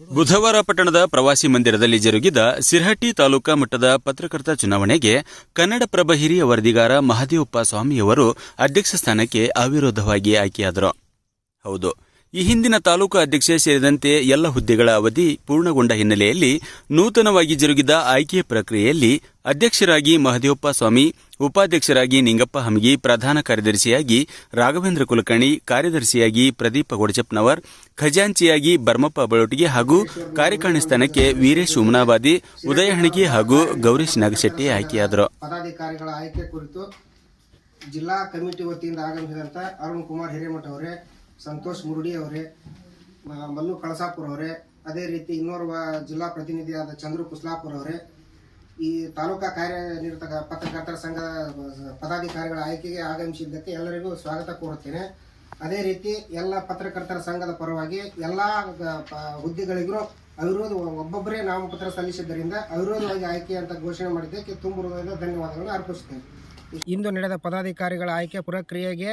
ಬುಧವಾರ ಪಟ್ಟಣದ ಪ್ರವಾಸಿ ಮಂದಿರದಲ್ಲಿ ಜರುಗಿದ ಸಿರಹಟ್ಟಿ ತಾಲೂಕಾ ಮಟ್ಟದ ಪತ್ರಕರ್ತ ಚುನಾವಣೆಗೆ ಕನ್ನಡಪ್ರಭ ಹಿರಿಯ ವರದಿಗಾರ ಮಹದೇವಪ್ಪ ಸ್ವಾಮಿಯವರು ಅಧ್ಯಕ್ಷ ಸ್ಥಾನಕ್ಕೆ ಅವಿರೋಧವಾಗಿ ಆಯ್ಕೆಯಾದರು. ಹೌದು, ಈ ಹಿಂದಿನ ತಾಲೂಕು ಅಧ್ಯಕ್ಷೆ ಸೇರಿದಂತೆ ಎಲ್ಲ ಹುದ್ದೆಗಳ ಅವಧಿ ಪೂರ್ಣಗೊಂಡ ಹಿನ್ನೆಲೆಯಲ್ಲಿ ನೂತನವಾಗಿ ಜರುಗಿದ ಆಯ್ಕೆ ಪ್ರಕ್ರಿಯೆಯಲ್ಲಿ ಅಧ್ಯಕ್ಷರಾಗಿ ಮಹದೇವಪ್ಪ ಸ್ವಾಮಿ ಉಪಾಧ್ಯಕ್ಷರಾಗಿ ನಿಂಗಪ್ಪ ಹಮಗಿ, ಪ್ರಧಾನ ಕಾರ್ಯದರ್ಶಿಯಾಗಿ ರಾಘವೇಂದ್ರ ಕುಲಕರ್ಣಿ, ಕಾರ್ಯದರ್ಶಿಯಾಗಿ ಪ್ರದೀಪ ಗೊಡಚಪ್ನವರ್ ಖಜಾಂಚಿಯಾಗಿ ಬರ್ಮಪ್ಪ ಬಳೋಟಿಗೆ ಹಾಗೂ ಕಾರ್ಯಕಾರಿಣಿ ಸ್ಥಾನಕ್ಕೆ ವೀರೇಶ್ ಉಮನಾಬಾದಿ ಉದಯ ಹಣಗಿ ಹಾಗೂ ಗೌರೀಶ್ ನಾಗಶೆಟ್ಟಿ ಆಯ್ಕೆಯಾದರು. ಪದಾಧಿಕಾರಿಗಳ ಆಯ್ಕೆ ಕುರಿತು ಜಿಲ್ಲಾ ಕಮಿಟಿ ವತಿಯಿಂದ ಆಗಮಿಸಿದಂಥ ಅರುಣ್ ಕುಮಾರ್ ಹಿರೇಮಠ ಅವರೇ, ಸಂತೋಷ್ ಮುರುಡಿ ಅವರೇ ಮಲ್ಲು ಕಳಸಾಪುರ ಅವರೇ, ಅದೇ ರೀತಿ ಇನ್ನೋರ್ವ ಜಿಲ್ಲಾ ಪ್ರತಿನಿಧಿಯಾದ ಚಂದ್ರು ಕುಸ್ಲಾಪುರ ಅವರೇ ಈ ತಾಲೂಕಾ ಕಾರ್ಯನಿರತ ಪತ್ರಕರ್ತರ ಸಂಘ ಪದಾಧಿಕಾರಿಗಳ ಆಯ್ಕೆಗೆ ಆಗಮಿಸಿದ್ದಕ್ಕೆ ಎಲ್ಲರಿಗೂ ಸ್ವಾಗತ ಕೋರುತ್ತೇನೆ. ಅದೇ ರೀತಿ ಎಲ್ಲ ಪತ್ರಕರ್ತರ ಸಂಘದ ಪರವಾಗಿ ಎಲ್ಲ ಹುದ್ದೆಗಳಿಗೂ ಅವಿರೋಧ ಒಬ್ಬೊಬ್ಬರೇ ನಾಮಪತ್ರ ಸಲ್ಲಿಸಿದ್ದರಿಂದ ಅವಿರೋಧವಾಗಿ ಆಯ್ಕೆ ಅಂತ ಘೋಷಣೆ ಮಾಡಿದ್ದಕ್ಕೆ ತುಂಬ ಧನ್ಯವಾದಗಳನ್ನು ಅರ್ಪಿಸುತ್ತೇನೆ. ಇಂದು ನಡೆದ ಪದಾಧಿಕಾರಿಗಳ ಆಯ್ಕೆ ಪ್ರಕ್ರಿಯೆಗೆ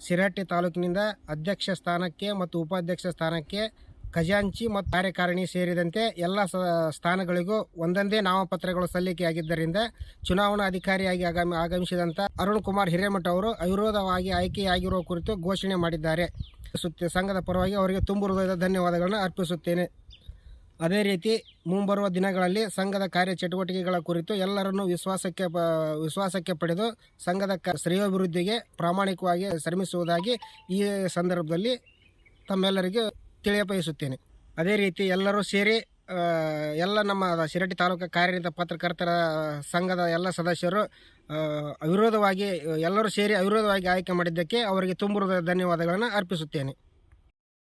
ಸಿರಹಟ್ಟಿ ತಾಲೂಕಿನಿಂದ ಅಧ್ಯಕ್ಷ ಸ್ಥಾನಕ್ಕೆ ಮತ್ತು ಉಪಾಧ್ಯಕ್ಷ ಸ್ಥಾನಕ್ಕೆ ಖಜಾಂಚಿ ಮತ್ತು ಕಾರ್ಯಕಾರಿಣಿ ಸೇರಿದಂತೆ ಎಲ್ಲ ಸ್ಥಾನಗಳಿಗೂ ಒಂದೊಂದೇ ನಾಮಪತ್ರಗಳು ಸಲ್ಲಿಕೆಯಾಗಿದ್ದರಿಂದ ಚುನಾವಣಾ ಅಧಿಕಾರಿಯಾಗಿ ಆಗಮಿ ಆಗಮಿಸಿದಂಥ ಅರುಣ್ ಕುಮಾರ್ ಹಿರೇಮಠ ಅವರು ಅವಿರೋಧವಾಗಿ ಆಯ್ಕೆಯಾಗಿರುವ ಕುರಿತು ಘೋಷಣೆ ಮಾಡಿದ್ದಾರೆ. ಸುತ್ತ ಸಂಘದ ಪರವಾಗಿ ಅವರಿಗೆ ತುಂಬ ಹೃದಯದ ಧನ್ಯವಾದಗಳನ್ನು ಅರ್ಪಿಸುತ್ತೇನೆ. ಅದೇ ರೀತಿ ಮುಂಬರುವ ದಿನಗಳಲ್ಲಿ ಸಂಘದ ಕಾರ್ಯಚಟುವಟಿಕೆಗಳ ಕುರಿತು ಎಲ್ಲರನ್ನೂ ವಿಶ್ವಾಸಕ್ಕೆ ವಿಶ್ವಾಸಕ್ಕೆ ಪಡೆದು ಸಂಘದ ಶ್ರೇಯೋಭಿವೃದ್ಧಿಗೆ ಪ್ರಾಮಾಣಿಕವಾಗಿ ಶ್ರಮಿಸುವುದಾಗಿ ಈ ಸಂದರ್ಭದಲ್ಲಿ ತಮ್ಮೆಲ್ಲರಿಗೂ ತಿಳಿಯಪಡಿಸುತ್ತೇನೆ ಅದೇ ರೀತಿ ಎಲ್ಲರೂ ಸೇರಿ ಎಲ್ಲ ನಮ್ಮ ಶಿರಟಿ ತಾಲೂಕು ಕಾರ್ಯನಿರತ ಪತ್ರಕರ್ತರ ಸಂಘದ ಎಲ್ಲ ಸದಸ್ಯರು ಅವಿರೋಧವಾಗಿ, ಎಲ್ಲರೂ ಸೇರಿ ಅವಿರೋಧವಾಗಿ ಆಯ್ಕೆ ಮಾಡಿದ್ದಕ್ಕೆ ಅವರಿಗೆ ತುಂಬ ಧನ್ಯವಾದಗಳನ್ನು ಅರ್ಪಿಸುತ್ತೇನೆ.